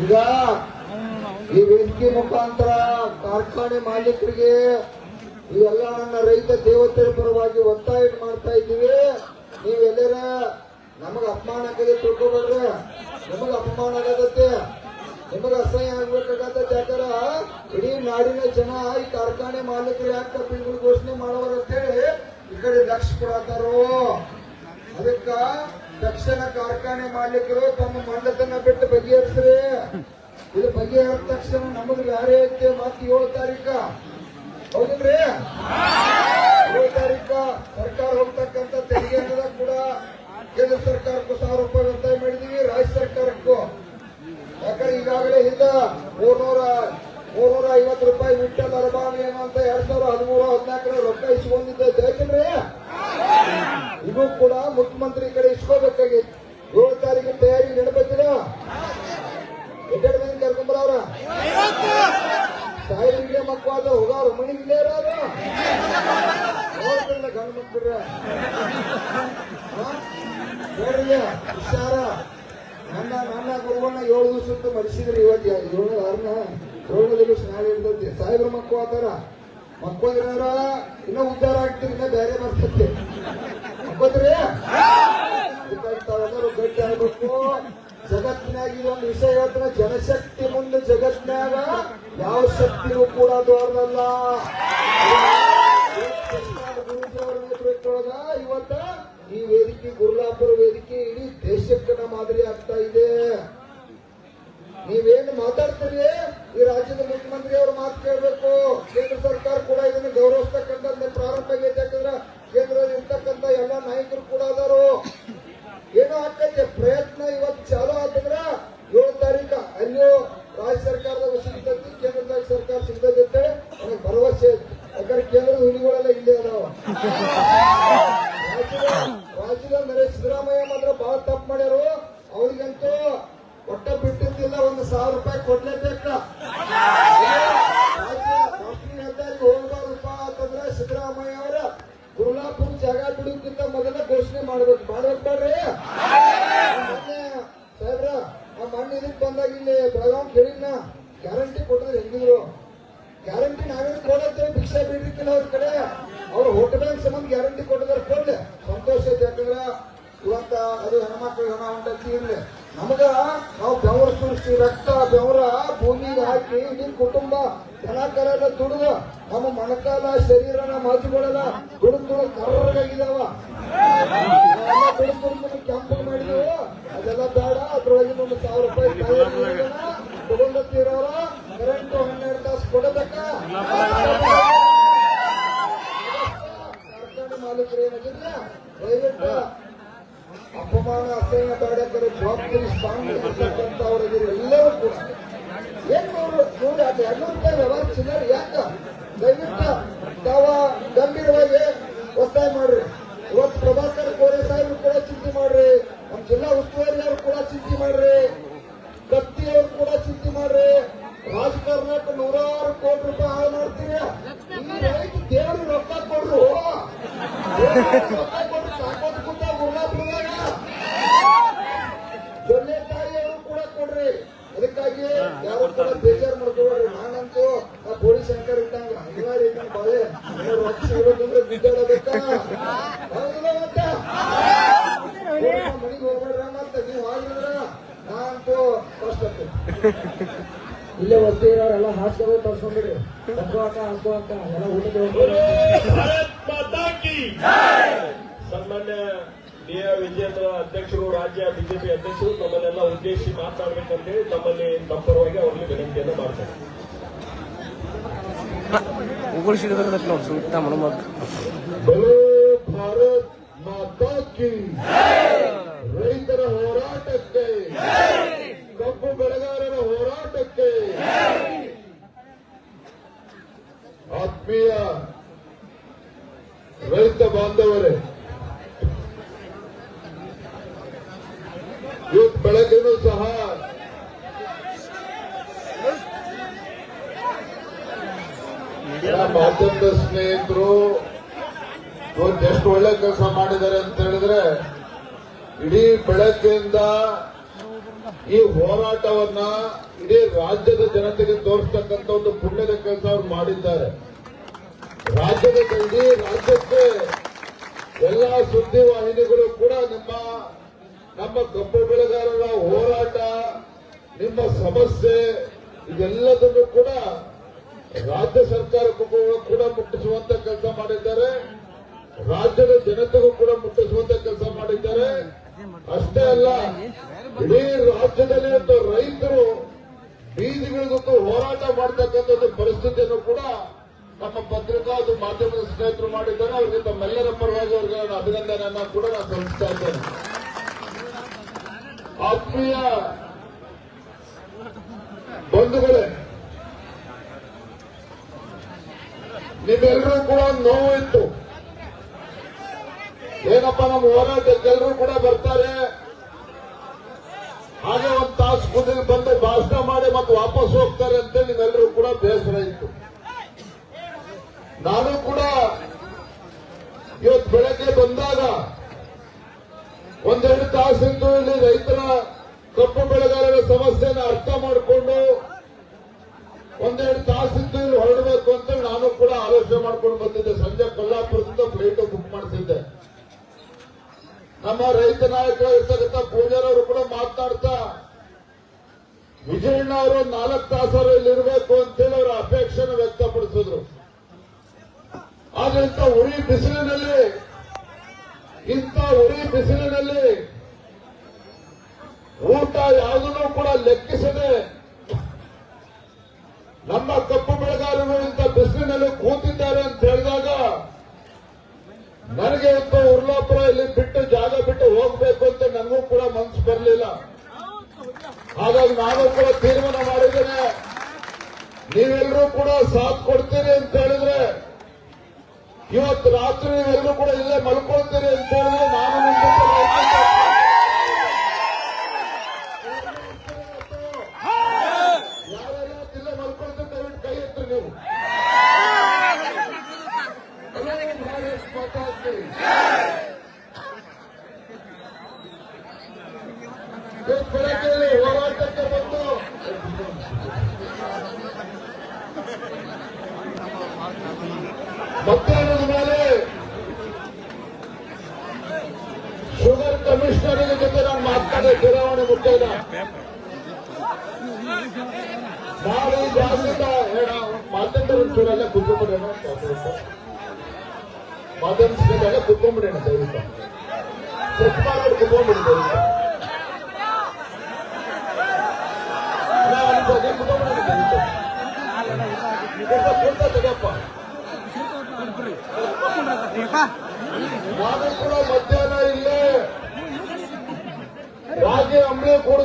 ಈಗ ಈ ವೇದಿಕೆ ಮುಖಾಂತರ ಕಾರ್ಖಾನೆ ಮಾಲೀಕರಿಗೆ ಈ ಎಲ್ಲ ನನ್ನ ರೈತ ದೇವತೆ ಪರವಾಗಿ ಒತ್ತಾಯ ಮಾಡ್ತಾ ಇದ್ದೀವಿ. ನೀವೆಲ್ಲರ ನಮಗ ಅಪಮಾನ ಆಗದೆ ತಿಳ್ಕೊಬೇಡ್ರಿ. ನಿಮಗ ಅಪಮಾನ ಆಗತ್ತೆ ನಿಮಗ ಅಸಹ್ಯ ಆಗ್ಬೇಕಾಗತ್ತೆ. ಯಾಕಂದ್ರ ಇಡೀ ನಾಡಿನ ಜನ ಈ ಕಾರ್ಖಾನೆ ಮಾಲೀಕರು ಯಾಕ ಕಬ್ಬಿನ ಘೋಷಣೆ ಮಾಡೋರು ಅಂತ ಹೇಳಿ ಈ ಕಡೆ ಲಕ್ಷ ಕೊಡತ್ತಾರೋ? ಅದಕ್ಕ ತಕ್ಷಣ ಕಾರ್ಖಾನೆ ಮಾಲೀಕರು ತಮ್ಮ ಮಂಡತನ ಬಿಟ್ಟು ಬಗೆಹರಿಸ್ರಿ. ಇದು ಬಗೆಹರಿದ ತಕ್ಷಣ ನಮಗ್ ಯಾರೇ ಐತೆ ಮತ್ತೆ ಏಳು ತಾರೀಕ? ಹೌದಿಲ್ರಿ? ಏಳು ತಾರೀಕ ಸರ್ಕಾರ ಹೋಗ್ತಕ್ಕಂತ ತೆರಿಗೆ ಹಣದ ಕೂಡ ಕೇಂದ್ರ ಸರ್ಕಾರಕ್ಕೂ ಸಾವಿರ ರೂಪಾಯಿ ವ್ಯವಸಾಯ ಮಾಡಿದೀವಿ, ರಾಜ್ಯ ಸರ್ಕಾರಕ್ಕೂ. ಯಾಕಂದ್ರೆ ಈಗಾಗಲೇ ಹಿಂದ ಮೂರ್ನೂರ ಮೂರ್ನೂರ ಐವತ್ತು ರೂಪಾಯಿ ವಿಠಲ್ ಅರಬಾನ್ ಏನು ಅಂತ ಎರಡ್ ಸಾವಿರ ಹದಿಮೂರು ಹದಿನಾಲ್ಕರ ರೊಕ್ಕ ಇಸ್ಕೊಂಡಿದ್ದೆ ಐತಲ್ರಿ ಇದು ಕೂಡ ಮುಖ್ಯಮಂತ್ರಿ ಕಡೆ ಇಸ್ಕೋಬೇಕಾಗಿತ್ತು ಏಳು ತಾರೀಕು ತಯಾರಿ ನಡಬೇಕಿಲ್ಲ ಎಡ್ಡೆರಡು ಮಂದಿ ಕರ್ಕೊಂಬರವ್ರ ಸಾಯಿಗೆ ಮಕ್ಕವಾದ ಹೋಗವ್ರು ಮನೆಗೆ ಇರೋರು ನೋಡ್ತಿಲ್ಲ ಹುಷಾರ. ನನ್ನ ನನ್ನ ಗುರುಗಳನ್ನ ಏಳು ದಿವಸದ್ದು ಮರಿಸಿದ್ರಿ ಇವತ್ತು. ಏಳು ಆರನ ಏಳು ದಿವಸ ಇರ್ತೈತಿ. ಸಾಹೇಬ್ರ ಮಕ್ಕಳು ಆತಾರ ಮಕ್ಕೋದ್ರಾರ ಇನ್ನೂ ಉದ್ಧಾರ ಆಗ್ತೀರಿ, ಇನ್ನ ಬೇರೆ ಬರ್ತೈತಿ ಮಕ್ಕೋದ್ರಿ? ಗಟ್ಟಿ ಆಗ್ಬೇಕು. ಜಗತ್ತಿನಾಗ ಇದೊಂದು ವಿಷಯ ಹೇಳ್ತಾನೆ, ಜನಶಕ್ತಿ ಮುಂದೆ ಜಗತ್ತಿನಾಗ ಯಾವ ಶಕ್ತಿಯೂ ಕೂಡ ದೊಡ್ಡದಲ್ಲ ರಾಜ್ಯದ ಮೇಲೆ ಸಿದ್ದರಾಮಯ್ಯ ಮಾತ್ರ ಬಹಳ ತಪ್ಪು ಮಾಡ್ಯಾರು. ಅವ್ರಿಗಂತೂ ಒಟ್ಟ ಬಿಟ್ಟಿದ್ದಿಲ್ಲ, ಒಂದು ಸಾವಿರ ರೂಪಾಯಿ ಕೊಡ್ಲೇಬೇಕ. ಹೋಗ್ಬಾರ್ದಪ್ಪ ಅಂತಂದ್ರೆ ಸಿದ್ದರಾಮಯ್ಯ ಅವರ ಗುರುಲಾಪುರ್ ಜಾಗ ಬಿಡೋಕ್ಕಿಂತ ಮೊದಲ ಘೋಷಣೆ ಮಾಡ್ಬೇಕು. ಮಾಡ್ಬೇಕು ಬೇಡ್ರಿ ಸಾಹೇಬ್ರ ಆ ಮಣ್ಣು ಇದಕ್ಕೆ ಬಂದಾಗ ಇಲ್ಲಿ ಬೆಳಗಾವ್ ಕೇಳಿನ ಗ್ಯಾರಂಟಿ ಕೊಟ್ಟರೆ ಹೆಂಗಿದ್ರು? ಗ್ಯಾರಂಟಿ ನಾವೇನು ಕೊಡತ್ತೇವೆ? ಭಿಕ್ಷೆ ಬಿಡ್ಲಿಕ್ಕಿಲ್ಲ ಅವ್ರ ಕಡೆ. ಅವ್ರು ಹೋಟೆಲ್ ಸಂಬಂಧ ಗ್ಯಾರಂಟಿ ಕೊಟ್ಟಿದ್ದಾರೆ ಕೊಡ್ಲಿ ಸಂತೋಷ ಐತೆ ಯಾಕಂದ್ರೆ ಇವತ್ತ ಅದು ಹೆಣ್ಮಕ್ಳು ಹಣ ಹೊಂಟೈತಿ ಇರ್ಲಿ ನಮಗ ನಾವು ಬೆವರ ಸುರಿಸಿ ರಕ್ತ, ಬೆವರ, ಭೂಮಿಗೆ ಹಾಕಿ ಇಡೀ ಕುಟುಂಬ ಕರೆಲ್ಲ ದುಡಿದು ನಮ್ಮ ಮೊಣಕಾಲ ಶರೀರನ ನಮ್ಮ ಹಜುಗಳೆಲ್ಲ ದುಡಿದು ದುಡಿದು ಕರ್ರಗಾಗಿದಾವ ದುಡಿದು ದುಡಿದು ಅದೆಲ್ಲ ಬೇಡ ಅದ್ರೊಳಗೆ ಒಂದು ಸಾವಿರ ರೂಪಾಯಿ ತಗೊಂಡತ್ತಿರೋರ ಕರೆಂಟ್ ಹನ್ನೆರಡು ತಾಸು ಕೊಡಬೇಕ ಕಾರ್ಖಾನೆ ಮಾಲೀಕರು ಏನಾಗಿಲ್ಲ ದಯವಿಟ್ಟು ಅಸಹ್ಯ ಬೇಡಕರು ಜವಾಬ್ದಾರಿ ಸ್ಥಾನ ಅವರಿಗೆ ಎಲ್ಲರೂ ಕೂಡ ಏನ್ ನೋಡು ನೋಡಿ ಅದು ಎರಡ್ನೂರು ರೂಪಾಯಿ ವ್ಯವಹಾರ ಚಿಲ್ಲರೆ, ಯಾಕ? ದಯವಿಟ್ಟು ತಾವ ಗಂಭೀರವಾಗಿ ಒತ್ತಾಯ ಮಾಡ್ರಿ. ಇವತ್ತು ಪ್ರಭಾಕರ್ ಕೋರೆ ಸಾಹೇಬ್ರು ಕೂಡ ಚಿಂತೆ ಮಾಡ್ರಿ. ನಮ್ಮ ಜಿಲ್ಲಾ ಉಸ್ತುವಾರಿ ಅವರು ಕೂಡ ಚಿಂತೆ ಮಾಡ್ರಿ. ಕತ್ತಿ ಅವರು ಕೂಡ ಚಿಂತೆ ಮಾಡ್ರಿ. ರಾಜಕಾರಣಕ್ಕೆ ನೂರಾರು ಕೋಟಿ ರೂಪಾಯಿ ಹಾಳು ಮಾಡ್ತೀರಿ. ದೇವರು ರೊಕ್ಕ ಕೊಡ್ರು. ರೊಕ್ಕ ಬಿದ್ದಾಡಬೇಕಾ ಹೌದಿಲ್ಲ ಮತ್ತೆ ಮನೆಗೆ ಹೋಗ್ಬೇಡ್ರ ಮತ್ತೆ ನೀವು ಆಗಿದ್ರ ನಾನಂತೂ ಫಸ್ಟ್ ಆಗ್ತೇನೆ ಇಲ್ಲೇ ವಸ್ತು ಇರೋರೆಲ್ಲ ಹಾಸ್ಕೊಂಡು ತರ್ಸ್ಕೊಂಡ್ಬಿಡ್ರಿ ಹಕ್ಕೋ ಅಕ್ಕ ಹಕ್ಕೋ ಅಕ್ಕ ಎಲ್ಲ ಊಟಕ್ಕೆ ಸನ್ಮಾನ್ಯ ಡಿ ಆರ್ ವಿಜೇಂದ್ರ ಅಧ್ಯಕ್ಷರು ರಾಜ್ಯ ಬಿಜೆಪಿ ಅಧ್ಯಕ್ಷರು ತಮ್ಮನ್ನೆಲ್ಲ ಉದ್ದೇಶಿಸಿ ಮಾತನಾಡಬೇಕಂತೇಳಿ ತಮ್ಮಲ್ಲಿ ತಪ್ಪರವಾಗಿ ಪರವಾಗಿ ಅವರಿಗೆ ವಿನಂತಿಯನ್ನು ಮಾಡ್ತಾರೆ. ಉಗುಳಿಸಿದ್ರೆ ನೋಡಿ ಸುತ್ತ ಮನಮಗ್ ಬಲೋ ಭಾರತ್ ಮಾತಾ ಕಿ ರೈತರ ಹೋರಾಟಕ್ಕೆ ಕಬ್ಬು ಬೆಳೆಗಾರರ ಹೋರಾಟಕ್ಕೆ ಆತ್ಮೀಯ ರೈತ ಬಾಂಧವರೇ ಮಾಧ್ಯಮದ ಸ್ನೇಹಿತರು ಇವತ್ತು ಎಷ್ಟು ಒಳ್ಳೆ ಕೆಲಸ ಮಾಡಿದ್ದಾರೆ ಅಂತ ಹೇಳಿದ್ರೆ, ಇಡೀ ಬೆಳಕಿನಿಂದ ಈ ಹೋರಾಟವನ್ನ ಇಡೀ ರಾಜ್ಯದ ಜನತೆಗೆ ತೋರಿಸ್ತಕ್ಕಂಥ ಒಂದು ಪುಣ್ಯದ ಕೆಲಸ ಅವ್ರು ಮಾಡಿದ್ದಾರೆ. ರಾಜ್ಯದ ಇಡೀ ರಾಜ್ಯಕ್ಕೆ ಎಲ್ಲ ಸುದ್ದಿ ವಾಹಿನಿಗಳು ಕೂಡ ನಿಮ್ಮ, ನಮ್ಮ ಕಬ್ಬು ಬೆಳೆಗಾರರ ಹೋರಾಟ, ನಿಮ್ಮ ಸಮಸ್ಯೆ, ಇದೆಲ್ಲದನ್ನು ಕೂಡ ರಾಜ್ಯ ಸರ್ಕಾರಕ್ಕೂ ಕೂಡ- ಮುಟ್ಟಿಸುವಂತ ಕೆಲಸ ಮಾಡಿದ್ದಾರೆ. ರಾಜ್ಯದ ಜನತೆಗೂ ಕೂಡ ಮುಟ್ಟಿಸುವಂತ ಕೆಲಸ ಮಾಡಿದ್ದಾರೆ. ಅಷ್ಟೇ ಅಲ್ಲ, ಇಡೀ ರಾಜ್ಯದಲ್ಲಿ ಒಂದು ರೈತರು ಬೀದಿಗಳಿಗೊಂದು ಹೋರಾಟ ಮಾಡತಕ್ಕಂಥ ಒಂದು ಪರಿಸ್ಥಿತಿಯನ್ನು ಕೂಡ ನಮ್ಮ ಪತ್ರಿಕಾ ಅದು ಮಾಧ್ಯಮದ ಸ್ನೇಹಿತರು ಮಾಡಿದ್ದಾರೆ. ಅವರಿಗೆ ತಮ್ಮೆಲ್ಲರ ಪರವಾಗಿ ಅವರಿಗೆ ನಾನು ಅಭಿನಂದನೆಯನ್ನ ಕೂಡ ನಾನು ಸಲ್ಲಿಸ್ತಾ ಇದ್ದೇನೆ. ಆತ್ಮೀಯ ಬಂಧುಗಳೇ ನಿಮ್ಮೆಲ್ಲರೂ ಕೂಡ ನೋವು ಇತ್ತು ಏನಪ್ಪ ನಮ್ಮ ಹೋರಾಟಕ್ಕೆಲ್ಲರೂ ಕೂಡ ಬರ್ತಾರೆ? ಹಾಗೆ ಒಂದು ತಾಸು ಕುದಿಗೆ ಬಂದು ಭಾಷಣ ಮಾಡಿ ಮತ್ತೆ ವಾಪಸ್ ಹೋಗ್ತಾರೆ ಅಂತ ನಿಮ್ಮೆಲ್ಲರೂ ಕೂಡ ಬೇಸರ ಇತ್ತು. ನಾನು ಕೂಡ ಇವತ್ತು ಬೆಳಗ್ಗೆ ಬಂದಾಗ ಒಂದೆರಡು ತಾಸಿಂದು ಇಲ್ಲಿ ರೈತರ ಕಪ್ಪು ಬೆಳೆಗಾರರ ಸಮಸ್ಯೆಯನ್ನು ಅರ್ಥ ಮಾಡಿಕೊಂಡು ಒಂದೆರಡು ತಾಸಿದ್ದು ಹೊರಡಬೇಕು ಅಂತ ನಾನು ಕೂಡ ಆಲೋಚನೆ ಮಾಡ್ಕೊಂಡು ಬಂದಿದ್ದೆ. ಸಂಜೆ ಕೊಲ್ಲಾಪುರದಿಂದ ಫ್ಲೈಟ್ ಬುಕ್ ಮಾಡಿಸಿದ್ದೆ ನಮ್ಮ ರೈತ ನಾಯಕರಾಗಿರ್ತಕ್ಕಂಥ ಪೂಜಾರವರು ಕೂಡ ಮಾತನಾಡ್ತಾ, ವಿಜಯಣ್ಣ ಅವರು ನಾಲ್ಕು ತಾಸರು ಇರಬೇಕು ಅಂತೇಳಿ ಅವರ ಅಪೇಕ್ಷೆಯನ್ನು ವ್ಯಕ್ತಪಡಿಸಿದ್ರು. ಆದ್ರಿಂದ ಉರಿ ಬಿಸಿಲಿನಲ್ಲಿ, ಇಂಥ ಉರಿ ಬಿಸಿಲಿನಲ್ಲಿ ಊಟ ಯಾವುದನ್ನು ಕೂಡ ಲೆಕ್ಕಿಸದೆ ನಮ್ಮ ಕಪ್ಪು ಬೆಳೆಗಾರರು ಇಂಥ ಬಿಸಿಲಿನಲ್ಲಿ ಕೂತಿದ್ದಾರೆ ಅಂತ ಹೇಳಿದಾಗ ನನಗೆ ಇವತ್ತು ಉರ್ಲಾಪುರ ಇಲ್ಲಿ ಬಿಟ್ಟು ಜಾಗ ಬಿಟ್ಟು ಹೋಗ್ಬೇಕು ಅಂತ ನನಗೂ ಕೂಡ ಮನಸ್ಸು ಬರಲಿಲ್ಲ. ಹಾಗಾಗಿ ನಾನು ಕೂಡ ತೀರ್ಮಾನ ಮಾಡಿದ್ದೇನೆ. ನೀವೆಲ್ಲರೂ ಕೂಡ ಸಾಥ್ ಕೊಡ್ತೀರಿ ಅಂತ ಹೇಳಿದ್ರೆ, ಇವತ್ತು ರಾತ್ರಿ ನೀವೆಲ್ಲರೂ ಕೂಡ ಇಲ್ಲೇ ಮಲ್ಕೊಳ್ತೀರಿ ಅಂತ ಹೇಳಿದ್ರೆ ನಾನು ನಿಮ್ಮ ಜೊತೆ ಮಲ್ಕೊಳ್ತೀನಿ. ಯಾರೆಲ್ಲ ಇಲ್ಲೇ ಮಲ್ಕೊಳ್ತೀರಿ ದಯವಿಟ್ಟು ಕೈ ಎತ್ತಿ ನೀವು ಹಲೋ ಭಾರತ್ ಮಾತಾ ಕಿ. ಇವತ್ತು ಬೆಳಗ್ಗೆ ಹೋರಾಟಕ್ಕೆ ಬಂದು ಮಧ್ಯಾಹ್ನದ ಮೇಲೆ ಶುಗರ್ ಕಮಿಷನರ್ ಜೊತೆ ನಾನು ಮಾತನಾಡಿದೆ ಚುನಾವಣೆ ಮುಖ್ಯದ ನಾವು ಈ ಜಾಗದಿಂದ ಹೇಳ ಮಾಧ್ಯಮದ ಚೂರಲ್ಲೇ ಕುತ್ಕೊಂಡ್ಬಿಡೋಣ ಮಾಧ್ಯಮ ಸ್ನೇಹಿತರೆಲ್ಲ ಕುತ್ಕೊಂಡ್ಬಿಡೋಣ ದಯವಿಟ್ಟು ಚೆಕ್ ಮಾಡಿ ಕುತ್ಕೊಂಡ್ಬಿಡಿ ದಯವಿಟ್ಟು ನಾವು ಅನ್ಕೋದೆ ಕುತ್ಕೊಂಡ್ಬಿಡೋಣ ದಯವಿಟ್ಟು ಕೂತ- ಕೂತ ತೆಗೆಯಪ್ಪ ನಾನು ಕೂಡ ಮಧ್ಯಾಹ್ನ ಇಲ್ಲೇ राजे हमले कर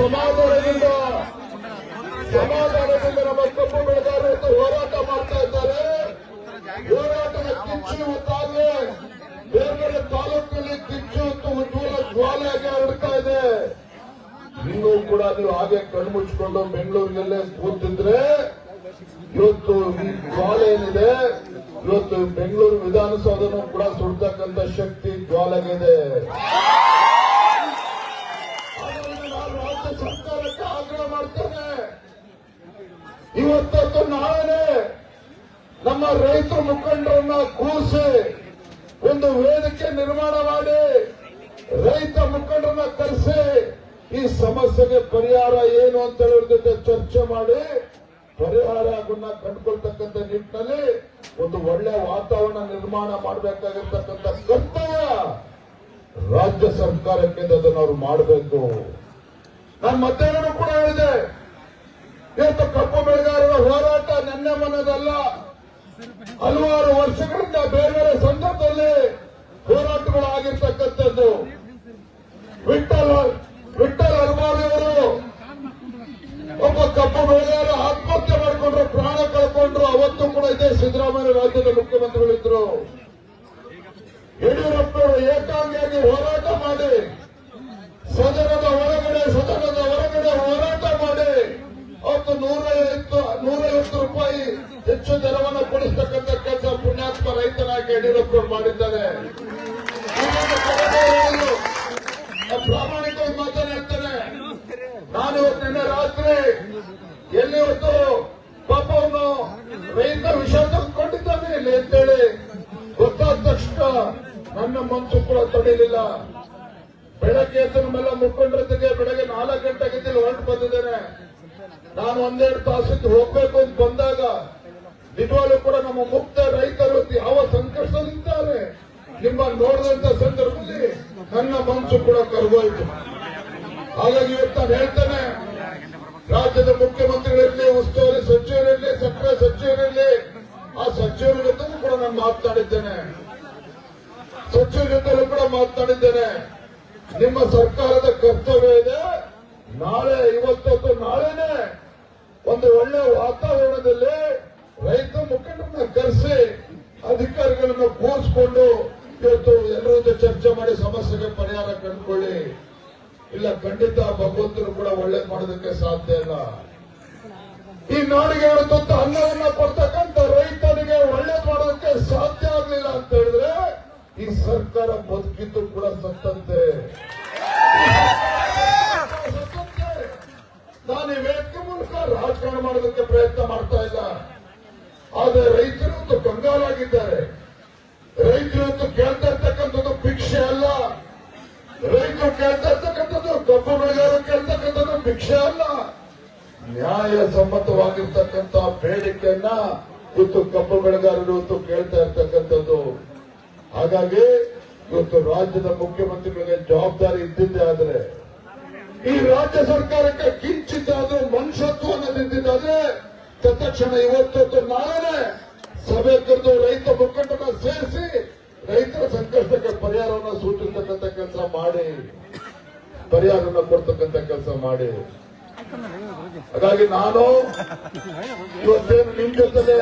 ಸಮಾಧಾನದಿಂದ ಸಮಾಧಾನದಿಂದ ನಮ್ಮ ಬೆಳೆಗಾರರು ಅಂತ ಹೋರಾಟ ಮಾಡ್ತಾ ಇದ್ದಾರೆ. ಹೋರಾಟದ ಕಿಚ್ಚು ಇವತ್ತಾಗಲೇ ಬೇರೆ ಬೇರೆ ತಾಲೂಕಿನಲ್ಲಿ ಕಿಚ್ಚು ಉಜ್ವಲ ಜ್ವಾಲೆಯಾಗಿ ಇದೆ. ಇನ್ನೂ ಕೂಡ ನೀವು ಹಾಗೆ ಕಣ್ಣು ಕಣ್ಮುಚ್ಕೊಂಡು ಬೆಂಗಳೂರಿನಲ್ಲೇ ಕೂತಿದ್ರೆ, ಇವತ್ತು ಜ್ವಾಲೆ ಏನಿದೆ, ಇವತ್ತು ಬೆಂಗಳೂರು ವಿಧಾನಸೌಧನೂ ಕೂಡ ಸುಡ್ತಕ್ಕಂಥ ಶಕ್ತಿ ಜ್ವಾಲೆಗಿದೆ ಆದ್ದರಿಂದ ನಾನು ರಾಜ್ಯ ಸರ್ಕಾರಕ್ಕೆ ಆಗ್ರಹ ಮಾಡ್ತೇನೆ ಇವತ್ತತ್ತು ನಾಳೆನೆ ನಮ್ಮ ರೈತ ಮುಖಂಡರನ್ನ ಕೂರಿಸಿ ಒಂದು ವೇದಿಕೆ ನಿರ್ಮಾಣ ಮಾಡಿ ರೈತ ಮುಖಂಡರನ್ನ ಕರೆಸಿ ಈ ಸಮಸ್ಯೆಗೆ ಪರಿಹಾರ ಏನು ಅಂತ ಹೇಳೋದ್ರ ಜೊತೆ ಚರ್ಚೆ ಮಾಡಿ ಪರಿಹಾರವನ್ನ ಕಂಡುಕೊಳ್ತಕ್ಕಂಥ ನಿಟ್ಟಿನಲ್ಲಿ ಒಂದು ಒಳ್ಳೆ ವಾತಾವರಣ ನಿರ್ಮಾಣ ಮಾಡಬೇಕಾಗಿರ್ತಕ್ಕಂಥ ಕರ್ತವ್ಯ ರಾಜ್ಯ ಸರ್ಕಾರಕ್ಕೆ ಅದನ್ನು ಅವ್ರು ಮಾಡಬೇಕು. ನಾನು ಮತ್ತೆ ಕೂಡ ಹೇಳಿದೆ. ಇವತ್ತು ಕಪ್ಪು ಬೆಳೆಗಾರರ ಹೋರಾಟ ನೆನ್ನೆ ಮನದಲ್ಲ. ಹಲವಾರು ವರ್ಷಗಳಿಂದ ಬೇರೆ ಬೇರೆ ಸಂದರ್ಭದಲ್ಲಿ ಹೋರಾಟಗಳು ಆಗಿರ್ತಕ್ಕಂಥದ್ದು. ವಿಠಲ್ ವಿಠಲ್ ಅವರು ಒಬ್ಬ ಕಪ್ಪು ಬೆಳೆಗಾರ ಆತ್ಮಹತ್ಯೆ ಮಾಡಿಕೊಂಡ್ರು, ಪ್ರಾಣ ಕಳ್ಕೊಂಡ್ರು. ಅವತ್ತು ಕೂಡ ಇದೇ ಸಿದ್ದರಾಮಯ್ಯ ರಾಜ್ಯದ ಮುಖ್ಯಮಂತ್ರಿಗಳಿದ್ರು. ಯಡಿಯೂರಪ್ಪನವರು ಏಕಾಂಗಿಯಾಗಿ ಹೋರಾಟ ಮಾಡಿ ಎಲ್ಲಿ ಹೊತ್ತು ಪಾಪ ಅವನು ರೈತ ವಿಷಾದ ಕೊಟ್ಟಿದ್ದಾನೆ ಇಲ್ಲಿ ಅಂತೇಳಿ ಗೊತ್ತಾದ ತಕ್ಷಣ ನನ್ನ ಮನಸ್ಸು ಕೂಡ ತಡೆಯಲಿಲ್ಲ. ಬೆಳಗ್ಗೆ ಎದ್ದು ಮೇಲೆ ಮುಖಂಡರ ಜೊತೆ ಬೆಳಗ್ಗೆ ನಾಲ್ಕು ಗಂಟೆಗೆ ಇಲ್ಲಿ ಹೊರಟು ಬಂದಿದ್ದೇನೆ. ನಾನು ಒಂದೆರಡು ತಾಸಿದ್ದು ಹೋಗ್ಬೇಕು ಅಂತ ಬಂದಾಗ ನಿಜವಾಗ್ಲೂ ಕೂಡ ನಮ್ಮ ಮುಕ್ತ ರೈತರು ಯಾವ ಸಂಕಷ್ಟದಲ್ಲಿದ್ದಾರೆ ನಿಮ್ಮ ನೋಡಿದಂತ ಸಂದರ್ಭದಲ್ಲಿ ನನ್ನ ಮನಸ್ಸು ಕೂಡ ಕರ್ಗೋಯ್ತು. ಹಾಗಾಗಿ ಇವತ್ತು ನಾನು ಹೇಳ್ತೇನೆ ರಾಜ್ಯದ ಮುಖ್ಯಮಂತ್ರಿಗಳಿರಲಿ ಉಸ್ತುವಾರಿ ಸಚಿವರಿರಲಿ ಸಕ್ಕರೆ ಸಚಿವರಿರಲಿ, ಆ ಸಚಿವರ ಜೊತೆಗೂ ಕೂಡ ನಾನು ಮಾತನಾಡಿದ್ದೇನೆ. ಸಚಿವರ ಕೂಡ ಮಾತನಾಡಿದ್ದೇನೆ. ನಿಮ್ಮ ಸರ್ಕಾರದ ಕರ್ತವ್ಯ ಇದೆ ನಾಳೆ ಇವತ್ತೊತ್ತು ನಾಳೆನೆ ಒಂದು ಒಳ್ಳೆ ವಾತಾವರಣದಲ್ಲಿ ರೈತ ಮುಖಂಡರನ್ನ ಕರೆಸಿ ಅಧಿಕಾರಿಗಳನ್ನು ಕೂರಿಸಿಕೊಂಡು ಇವತ್ತು ಎಲ್ಲರ ಜೊತೆ ಚರ್ಚೆ ಮಾಡಿ ಸಮಸ್ಯೆಗೆ ಪರಿಹಾರ ಕಂಡುಕೊಳ್ಳಿ ಇಲ್ಲ ಖಂಡಿತ ಭಗವಂತರು ಕೂಡ ಒಳ್ಳೇದ್ ಮಾಡೋದಕ್ಕೆ ಸಾಧ್ಯ ಇಲ್ಲ. ಈ ನಾಡಿಗೆ ಇವತ್ತೊಂದು ಅನ್ನವನ್ನ ಕೊಡ್ತಕ್ಕಂಥ ರೈತನಿಗೆ ಒಳ್ಳೆ ಮಾಡೋದಕ್ಕೆ ಸಾಧ್ಯ ಆಗ್ಲಿಲ್ಲ ಅಂತ ಹೇಳಿದ್ರೆ, ಈ ಸರ್ಕಾರ ಬದುಕಿದ್ದು ಕೂಡ ಸತ್ತಂತೆ. ನಾನು ಇವತ್ತು ಮೂಲಕ ರಾಜಕಾರಣ ಮಾಡೋದಕ್ಕೆ ಪ್ರಯತ್ನ ಮಾಡ್ತಾ ಇಲ್ಲ. ಆದ್ರೆ ರೈತರು ಇವತ್ತು ಕಂಗಾಲಾಗಿದ್ದಾರೆ ರೈತರು ಇವತ್ತು ಕೇಳ್ತಾ ಇರ್ತಕ್ಕಂಥದ್ದು ಭಿಕ್ಷೆ ಅಲ್ಲ. ರೈತರು ಕೇಳ್ತಾ ಇರ್ತಕ್ಕಂಥದ್ದು ಕಬ್ಬು ಬೆಳೆಗಾರಕ್ಕೆ ಇರ್ತಕ್ಕಂಥದ್ದು ಭಿಕ್ಷೆ ಅಲ್ಲ. ನ್ಯಾಯ ಸಮ್ಮತವಾಗಿರ್ತಕ್ಕಂಥ ಬೇಡಿಕೆಯನ್ನ ಇವತ್ತು ಕಬ್ಬು ಬೆಳೆಗಾರರು ಇವತ್ತು ಕೇಳ್ತಾ ಇರ್ತಕ್ಕಂಥದ್ದು. ಹಾಗಾಗಿ ಇವತ್ತು ರಾಜ್ಯದ ಮುಖ್ಯಮಂತ್ರಿಗಳಿಗೆ ಜವಾಬ್ದಾರಿ ಇದ್ದಿದ್ದೇ ಆದ್ರೆ, ಈ ರಾಜ್ಯ ಸರ್ಕಾರಕ್ಕೆ ಕಿಂಚಿತ್ತಾದ್ರೂ ಮನುಷ್ಯತ್ವ ನಿಂತಿದ್ದಾದ್ರೆ ತತ್ಕ್ಷಣ ಇವತ್ತೊತ್ತು ನಾಳೆ ಸಭೆ ಕರೆದು ರೈತ ಮುಖಂಡನ ಸೇರಿಸಿ ರೈತರ ಸಂಕಷ್ಟಕ್ಕೆ ಪರಿಹಾರವನ್ನು ಸೂಚಿಸತಕ್ಕಂಥ ಕೆಲಸ ಮಾಡಿ. ಪರಿಹಾರವನ್ನು ಕೊಡ್ತಕ್ಕಂತ ಕೆಲಸ ಮಾಡಿ. ಹಾಗಾಗಿ ನಾನು ಇವತ್ತೇನು ನಿಮ್ ಜೊತೆ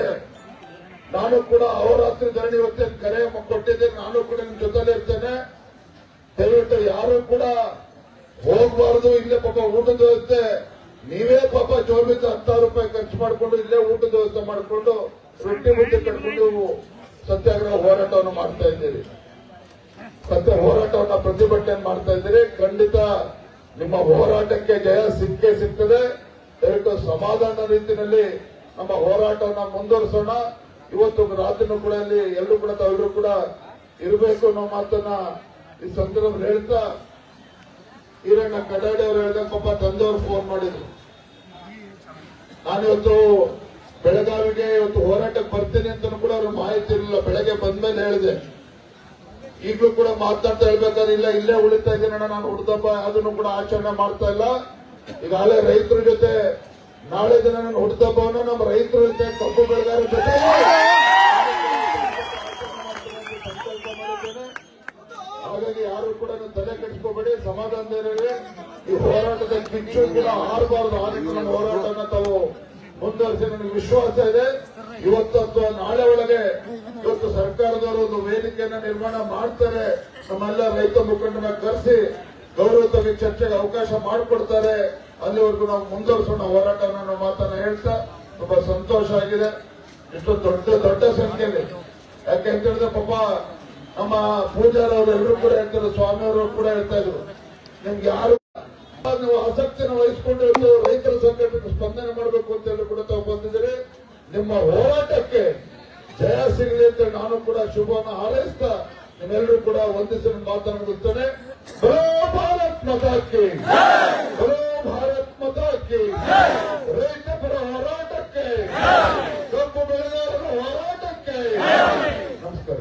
ನಾನು ಕೂಡ ಅಹೋರಾತ್ರಿ ಧರಣಿ ಇವತ್ತೇನು ಕರೆ ಕೊಟ್ಟಿದ್ದೇನೆ. ನಾನು ಕೂಡ ನಿಮ್ ಜೊತೆಲೇ ಇರ್ತೇನೆ. ದಯವಿಟ್ಟು ಯಾರು ಕೂಡ ಹೋಗಬಾರದು. ಇಲ್ಲೇ ಪಾಪ ಊಟದ ವ್ಯವಸ್ಥೆ. ನೀವೇ ಪಾಪ ಜೋರ್ಮಿತ ಹತ್ತಾರು ರೂಪಾಯಿ ಖರ್ಚು ಮಾಡಿಕೊಂಡು ಇಲ್ಲೇ ಊಟದ ವ್ಯವಸ್ಥೆ ಮಾಡಿಕೊಂಡು, ರೊಟ್ಟಿ ಮುದ್ದೆ ಕಟ್ಕೊಂಡು ಸತ್ಯಾಗ್ರಹ ಹೋರಾಟವನ್ನು ಮಾಡ್ತಾ ಇದ್ದೀರಿ. ಸತ್ಯ ಹೋರಾಟವನ್ನ ಪ್ರತಿಭಟನೆ ಮಾಡ್ತಾ ಇದ್ದೀರಿ? ಖಂಡಿತ ನಿಮ್ಮ ಹೋರಾಟಕ್ಕೆ ಜಯ ಸಿಕ್ಕೇ ಸಿಗ್ತದೆ. ದಯವಿಟ್ಟು ಸಮಾಧಾನ ರೀತಿಯಲ್ಲಿ ನಮ್ಮ ಹೋರಾಟವನ್ನ ಮುಂದುವರಿಸೋಣ. ಇವತ್ತು ರಾತ್ರಿನೂ ಕೂಡ ಇಲ್ಲಿ ಎಲ್ಲರೂ ಕೂಡ ತಾವೆಲ್ಲರೂ ಕೂಡ ಇರಬೇಕು ಅನ್ನೋ ಮಾತನ್ನ ಈ ಸಂದರ್ಭದಲ್ಲಿ ಹೇಳ್ತಾ ಈರಣ್ಣ ಕಡಾಡಿ ಅವರು ಹೇಳಿದ ಪಾಪ ತಂದೆಯವರು ಫೋನ್ ಮಾಡಿದ್ರು. ನಾನಿವತ್ತು ಬೆಳಗಾವಿಗೆ ಇವತ್ತು ಹೋರಾಟಕ್ಕೆ ಬರ್ತೀನಿ ಅಂತ ಕೂಡ ಅವ್ರ ಮಾಹಿತಿ ಇರಲಿಲ್ಲ. ಬೆಳಗ್ಗೆ ಬಂದ್ಮೇಲೆ ಹೇಳಿದೆ. ಈಗಲೂ ಕೂಡ ಮಾತಾಡ್ತಾ ಹೇಳ್ಬೇಕಾದ್ರೆ ಇಲ್ಲ, ಇಲ್ಲೇ ಉಳಿತಾ ಇದ್ದೀನಣ್ಣ ನಾನು ಹುಡ್ದಪ್ಪ ಅದನ್ನು ಕೂಡ ಆಚರಣೆ ಮಾಡ್ತಾ ಇಲ್ಲ. ಈಗಾಗಲೇ ರೈತರ ಜೊತೆ ನಾಳೆ ದಿನ ನಾನು ಹುಡ್ದಬ್ಬವನ್ನು ನಮ್ಮ ರೈತರ ಜೊತೆ ಕಬ್ಬು ಬೆಳೆದಾರ ಜೊತೆ ಹಾಗಾಗಿ ಯಾರು ಕೂಡ ತಲೆ ಕೆಡಿಸ್ಕೋಬೇಡಿ ಸಮಾಧಾನದಲ್ಲಿ ಈ ಹೋರಾಟದ ಕಿಚ್ಚು ಕೂಡ ಆರಬಾರದು. ಆ ರೀತಿ ನಮ್ಮ ಹೋರಾಟನ ತಾವು ಮುಂದುವರಿಸಿ, ನನಗೆ ವಿಶ್ವಾಸ ಇದೆ. ಇವತ್ತು ಅಥವಾ ನಾಳೆ ಒಳಗೆ ಸರ್ಕಾರದವರು ಒಂದು ವೇದಿಕೆಯನ್ನ ನಿರ್ಮಾಣ ಮಾಡ್ತಾರೆ. ನಮ್ಮೆಲ್ಲ ರೈತ ಮುಖಂಡನ ಕರೆಸಿ ಗೌರವವಾಗಿ ಚರ್ಚೆಗೆ ಅವಕಾಶ ಮಾಡಿಕೊಡ್ತಾರೆ. ಅಲ್ಲಿವರೆಗೂ ನಾವು ಮುಂದುವರಿಸೋಣ ಹೋರಾಟ ಅನ್ನೋ ಮಾತನ್ನ ಹೇಳ್ತಾ ತುಂಬಾ ಸಂತೋಷ ಆಗಿದೆ. ಇಷ್ಟು ದೊಡ್ಡ ದೊಡ್ಡ ಸಂಖ್ಯೆಯಲ್ಲಿ. ಯಾಕೆ ಅಂತ ಹೇಳಿದ್ರೆ ಪಾಪ ನಮ್ಮ ಪೂಜಾರ ಅವರು ಎಲ್ಲರೂ ಕೂಡ ಹೇಳ್ತಾರೆ, ಸ್ವಾಮಿಯವರು ಕೂಡ ಹೇಳ್ತಾ ಇದ್ರು. ನಿಮ್ಗೆ ಯಾರು ನೀವು ಆಸಕ್ತಿಯನ್ನು ವಹಿಸಿಕೊಂಡು ರೈತರ ಸಂಘಟನೆಗೆ ಸ್ಪಂದನೆ ಮಾಡಬೇಕು ಅಂತ ಹೇಳಿ ಕೂಡ ತಾವು ಬಂದಿದ್ದೀರಿ. ನಿಮ್ಮ ಹೋರಾಟಕ್ಕೆ ಜಯ ಸಿಗಲಿ ಅಂತ ನಾನು ಕೂಡ ಶುಭವನ್ನು ಹಾರೈಸ್ತಾ ನಿಮ್ಮೆಲ್ಲರೂ ಕೂಡ ಒಂದಿಸಿದ ಮಾತನ್ನು ಮುಗಿಸ್ತೇನೆ ಬರೋ ಭಾರತ್ ಮತಕ್ಕೆ ಬರೋ ಭಾರತ್ ಮತಕ್ಕೆ ರೈತ ಪರ ಹೋರಾಟಕ್ಕೆ ಕಬ್ಬು ಬೆಳೆಗಾರರ ಹೋರಾಟಕ್ಕೆ. ನಮಸ್ಕಾರ.